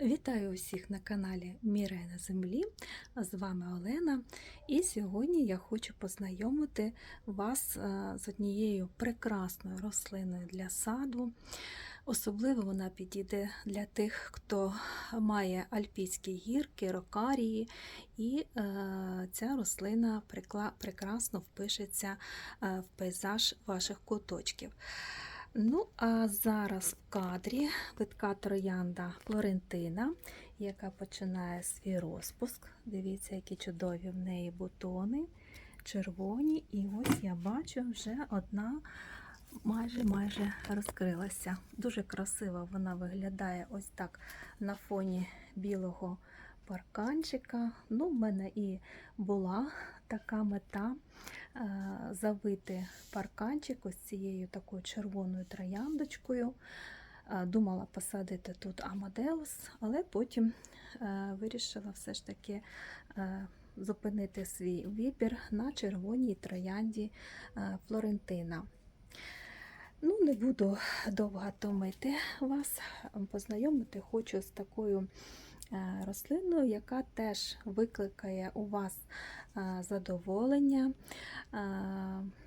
Вітаю усіх на каналі Мірай на землі. З вами Олена. І сьогодні я хочу познайомити вас е, з однією прекрасною рослиною для саду. Особливо вона підійде для тих, хто має альпійські гірки, рокарії, і е, ця рослина прекрасно впишеться е, в пейзаж ваших куточків. Ну, а зараз в кадрі видка троянда Флорентина, яка починає свій розпуск. Дивіться, які чудові в неї бутони, червоні. І ось я бачу вже одна майже майже розкрилася. Дуже красиво вона виглядає ось так на фоні білого парканчика. Ну, в мене і була така мета е, завити парканчик ось цією такою червоною трояндочкою. Е, Думала посадити тут Амадеус, але потім е, вирішила все ж таки зупинити свій вибір на червоній троянді Флорентина. Ну, не буду довго томити вас, познайомити хочу з такою рослиною, яка теж викликає у вас задоволення,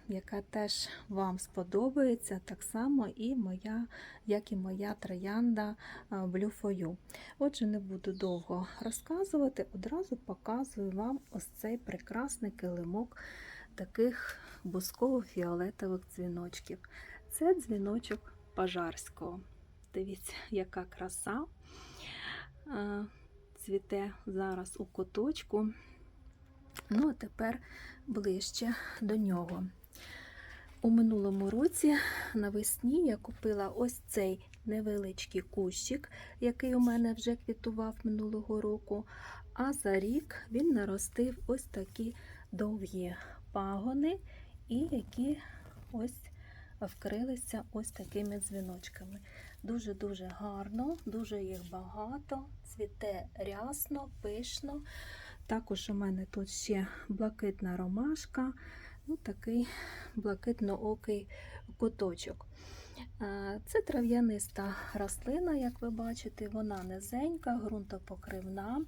яка теж вам сподобається, так само і моя, як і моя троянда You. Отже, не буду довго розказувати, одразу показую вам ось цей прекрасний килимок таких бусково-фіолетових дзвіночків. Це дзвіночок пожарського. Дивіться, яка краса цвіте зараз у куточку. Ну, а тепер ближче до нього. У минулому році навесні я купила ось цей невеличкий кущик, який у мене вже квітував минулого року. А за рік він наростив ось такі довгі пагони, і які ось вкрилися ось такими дзвіночками. Дуже-дуже гарно, дуже їх багато, цвіте рясно, пишно. Також у мене тут ще блакитна ромашка, ну такий блакитно-окий куточок. Це трав'яниста рослина, як ви бачите, вона низенька, ґрунтопокривна,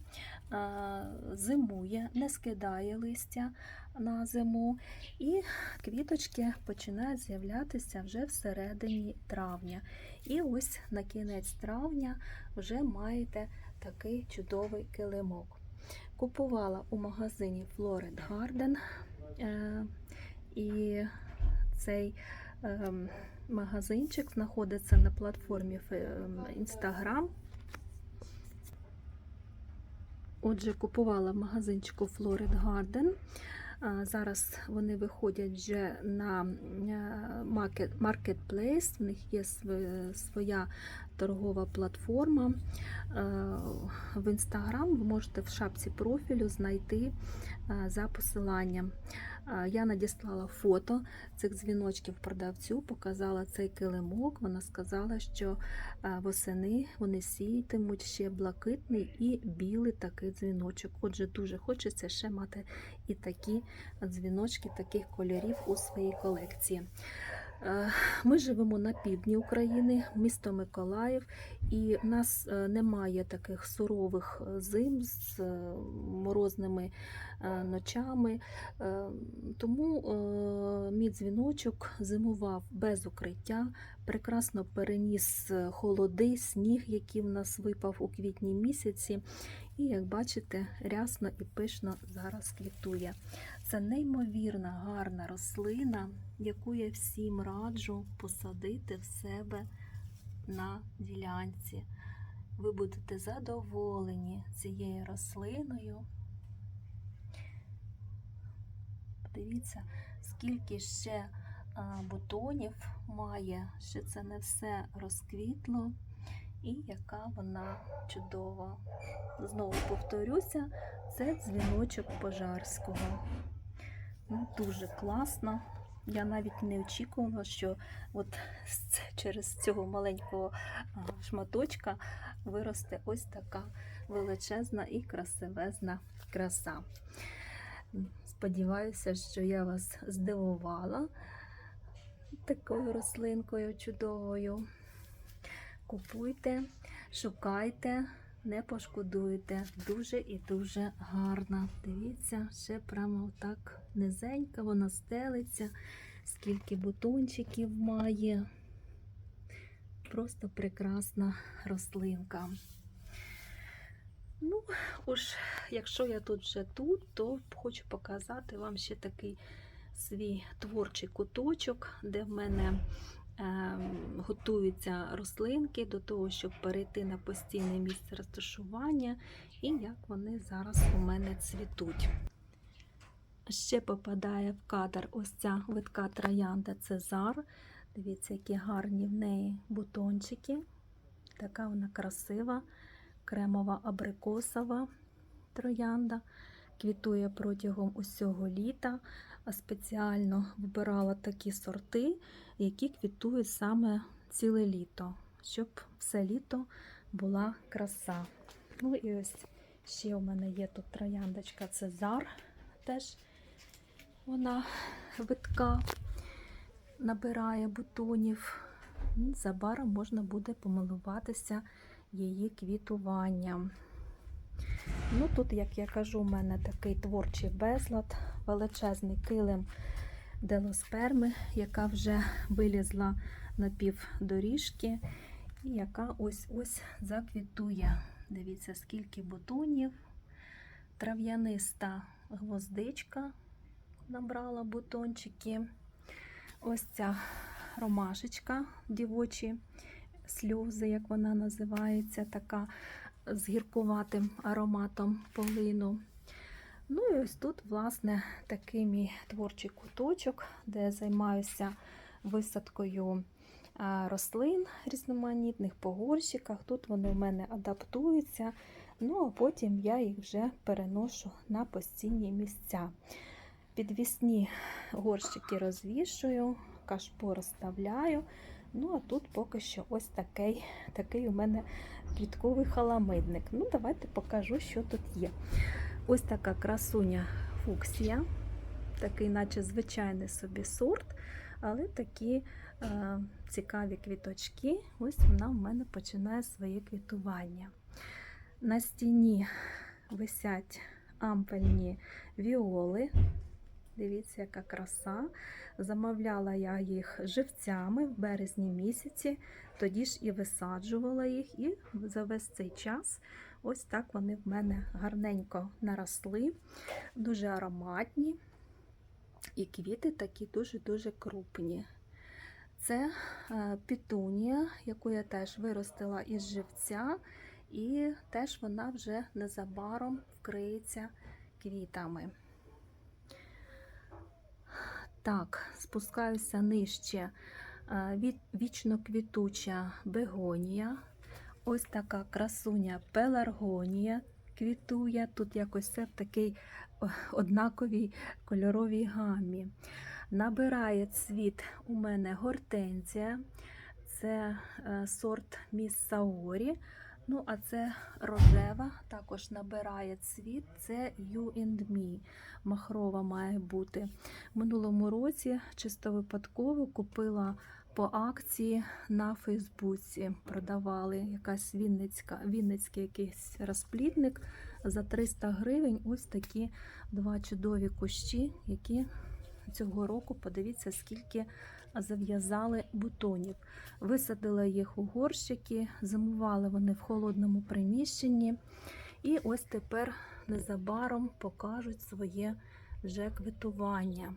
зимує, не скидає листя на зиму, і квіточки починають з'являтися вже всередині травня. І ось на кінець травня вже маєте такий чудовий килимок. Купувала у магазині Florid Garden, е, і цей ем, магазинчик знаходиться на платформі ем, Instagram. Отже, купувала в магазинчику Florid Garden. Зараз вони виходять вже на е, маркет- Marketplace, в них є своя торгова платформа. Е, В Instagram ви можете в шапці профілю знайти е, за посиланням. Е, Я надіслала фото цих дзвіночків продавцю, показала цей килимок. Вона сказала, що восени вони сіятимуть ще блакитний і білий такий дзвіночок. Отже, дуже хочеться ще мати і такі дзвіночки таких кольорів у своїй колекції. Е, Ми живемо на півдні України, місто Миколаїв, і в нас е, немає таких сурових е, зим з морозними ночами. Тому мій дзвіночок зимував без укриття, прекрасно переніс холоди, сніг, який в нас випав у квітні місяці. І, як бачите, рясно і пишно зараз квітує. Це неймовірна гарна рослина, яку я всім раджу посадити в себе на ділянці. Ви будете задоволені цією рослиною. Подивіться, скільки ще бутонів має, ще це не все розквітло, і яка вона чудова. Знову повторюся, це дзвіночок пожарського. Ну, дуже класно. Я навіть не очікувала, що от через цього маленького шматочка виросте ось така величезна і красивезна краса. Сподіваюся, що я вас здивувала такою рослинкою чудовою. Купуйте, шукайте, не пошкодуєте. Дуже і дуже гарна. Дивіться, ще прямо так низенька, вона стелиться, скільки бутончиків має. Просто прекрасна рослинка. Ну, уж, якщо я тут вже тут, то хочу показати вам ще такий свій творчий куточок, де в мене готуються рослинки до того, щоб перейти на постійне місце розташування, і як вони зараз у мене цвітуть. Ще попадає в кадр ось ця витка троянда Цезар. Дивіться, які гарні в неї бутончики. Така вона красива, кремова абрикосова троянда. Квітує протягом усього літа. Спеціально вибирала такі сорти, які квітують саме ціле літо, щоб все літо була краса. Ну і ось ще у мене є тут трояндочка Цезар. Теж вона витка набирає бутонів. Забаром можна буде помилуватися її квітуванням. Ну, Тут, як я кажу, у мене такий творчий безлад, величезний килим делосперми, яка вже вилізла на півдоріжки, і яка ось-ось заквітує. Дивіться, скільки бутонів. Трав'яниста гвоздичка набрала бутончики. Ось ця ромашечка, дівочі сльози, як вона називається, така з гіркуватим ароматом полину. Ну і ось тут, власне, такий мій творчий куточок, де я займаюся висадкою рослин різноманітних по горщиках. Тут вони в мене адаптуються, ну а потім я їх вже переношу на постійні місця. Підвісні горщики розвішую, кашпо розставляю. Ну, а тут поки що ось такий такий у мене квітковий халамидник. Ну, давайте покажу, що тут є. Ось така красуня фуксія, такий, наче звичайний собі сорт, але такі е, цікаві квіточки. Ось вона в мене починає своє квітування. На стіні висять ампельні віоли. Дивіться, яка краса. Замовляла я їх живцями в березні місяці, тоді ж і висаджувала їх, і за весь цей час ось так вони в мене гарненько наросли, дуже ароматні. І квіти такі дуже-дуже крупні. Це е, пітунія, яку я теж виростила із живця, і теж вона вже незабаром вкриється квітами. Так, спускаюся нижче вічно квітуча бегонія. Ось така красуня пеларгонія квітує. Тут якось все в такій однаковій кольоровій гамі. Набирає цвіт у мене гортензія, це е, сорт Міс Саорі. Ну, а це рожева, також набирає цвіт, це You and Me. Махрова має бути. Минулому році чисто випадково купила по акції на Фейсбуці. Продавали якась Вінницька, Вінницький якийсь розплідник за 300 гривень. Ось такі два чудові кущі, які цього року, подивіться, скільки зав'язали бутонів. Висадила їх у горщики, зимували вони в холодному приміщенні. І ось тепер незабаром покажуть своє вже квитування.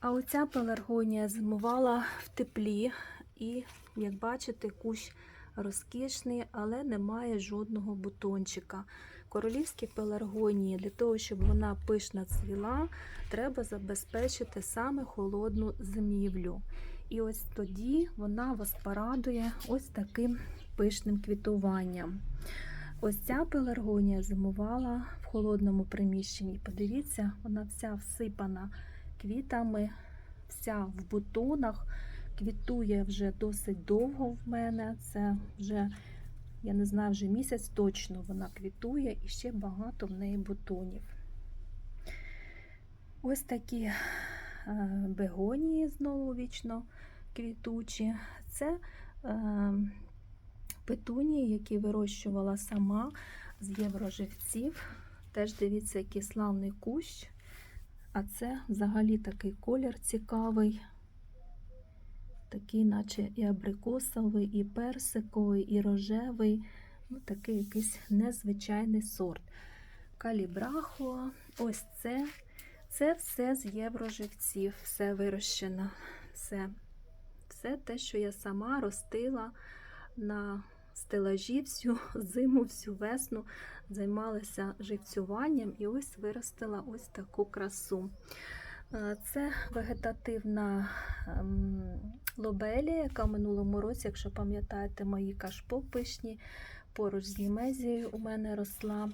А оця пеларгонія зимувала в теплі, і, як бачите, кущ розкішний, але немає жодного бутончика. Королівські пеларгонії, для того, щоб вона пишна цвіла, треба забезпечити саме холодну зимівлю. І ось тоді вона вас порадує ось таким пишним квітуванням. Ось ця пеларгонія зимувала в холодному приміщенні. Подивіться, вона вся всипана квітами, вся в бутонах. Квітує вже досить довго в мене. Це вже, я не знаю, вже місяць точно вона квітує і ще багато в неї бутонів. Ось такі е, бегонії знову вічно квітучі. Це е, петунії, які вирощувала сама з євроживців. Теж дивіться, який славний кущ. А це взагалі такий колір цікавий. Такий, наче і абрикосовий, і персиковий, і рожевий. Ну, такий якийсь незвичайний сорт. Калібрахуа. Ось це. Це все з євроживців, все вирощено. Все. Все те, що я сама ростила на стелажі всю зиму, всю весну, займалася живцюванням і ось виростила ось таку красу. Е, Це вегетативна ем, лобелія, яка в минулому році, якщо пам'ятаєте, мої кашпо пишні, поруч з німезією у мене росла.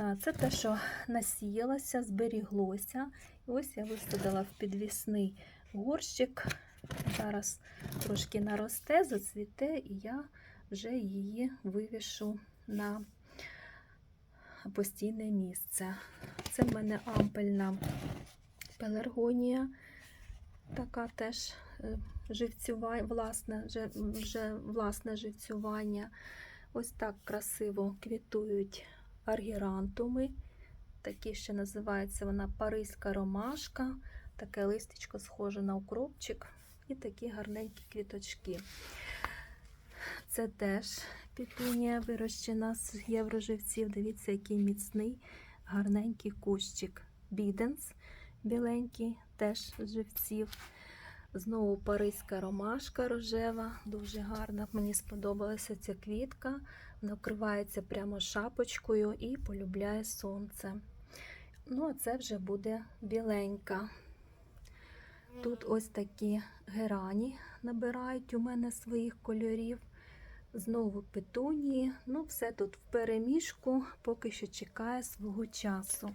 Е, Це те, що насіялося, зберіглося. І ось я висадила в підвісний горщик. Зараз трошки наросте, зацвіте, і я вже її вивішу на постійне місце. Це в мене ампельна пеларгонія, така теж е, живцювання, власне, вже власне живцювання. Ось так красиво квітують аргірантуми. Такі ще називається вона паризька ромашка. Таке листечко схоже на укропчик. І такі гарненькі квіточки. Це теж пітунія вирощена з євроживців. Дивіться, який міцний, гарненький кущик. Біденс біленький, теж з живців. Знову паризька ромашка рожева, дуже гарна. Мені сподобалася ця квітка. Вона вкривається прямо шапочкою і полюбляє сонце. Ну, а це вже буде біленька. Тут ось такі герані набирають у мене своїх кольорів. Знову петунії. Ну, все тут в переміжку, поки що чекає свого часу.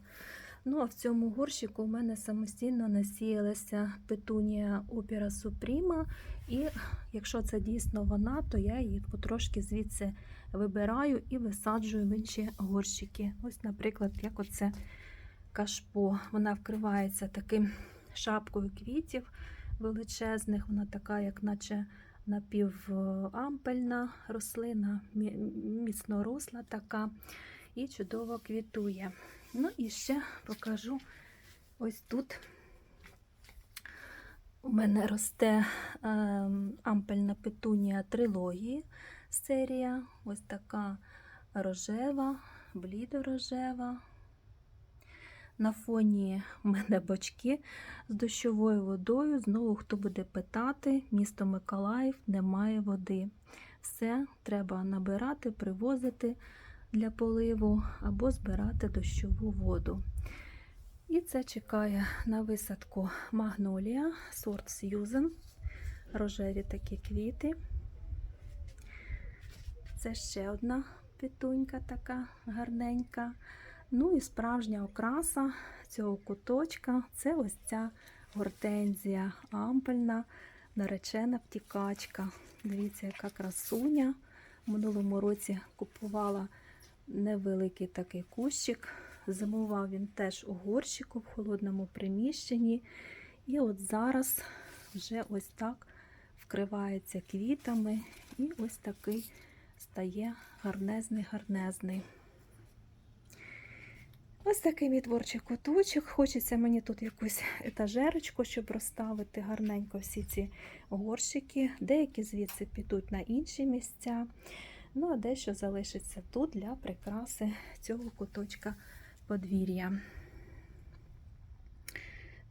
Ну, а в цьому горщику у мене самостійно насіялася петунія опіра супріма. І якщо це дійсно вона, то я її потрошки звідси вибираю і висаджую в інші горщики. Ось, наприклад, як оце кашпо. Вона вкривається таким шапкою квітів величезних. Вона така, як наче напівампельна рослина, міцно росла така і чудово квітує. Ну і ще покажу ось тут. У мене росте е, ампельна петунія трилогії серія. Ось така рожева, блідорожева. На фоні у мене бочки з дощовою водою. Знову, хто буде питати, місто Миколаїв немає води. Все треба набирати, привозити для поливу або збирати дощову воду. І це чекає на висадку магнолія, сорт Сьюзен, рожеві такі квіти. Це ще одна петунька така гарненька. Ну і справжня окраса цього куточка це ось ця гортензія ампельна, наречена втікачка. Дивіться, яка красуня. В минулому році купувала невеликий такий кущик. Зимував він теж у горщику в холодному приміщенні. І от зараз вже ось так вкривається квітами, і ось такий стає гарнезний-гарнезний. Ось такий мій творчий куточок. Хочеться мені тут якусь етажерочку, щоб розставити гарненько всі ці горщики. Деякі звідси підуть на інші місця. Ну, а дещо залишиться тут для прикраси цього куточка подвір'я.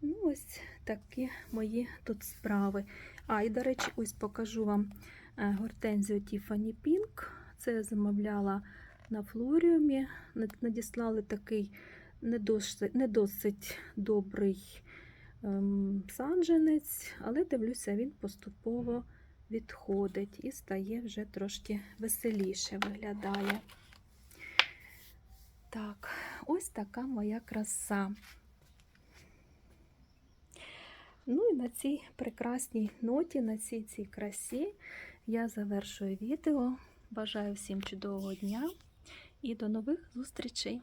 Ну, ось такі мої тут справи. А, і, до речі, ось покажу вам е, гортензію Tiffany Pink. Це я замовляла на флоріумі. Надіслали такий не досить, не досить добрий ем, саджанець, але дивлюся, він поступово відходить і стає вже трошки веселіше виглядає. Так, ось така моя краса. Ну і на цій прекрасній ноті, на цій цій красі я завершую відео. Бажаю всім чудового дня і до нових зустрічей!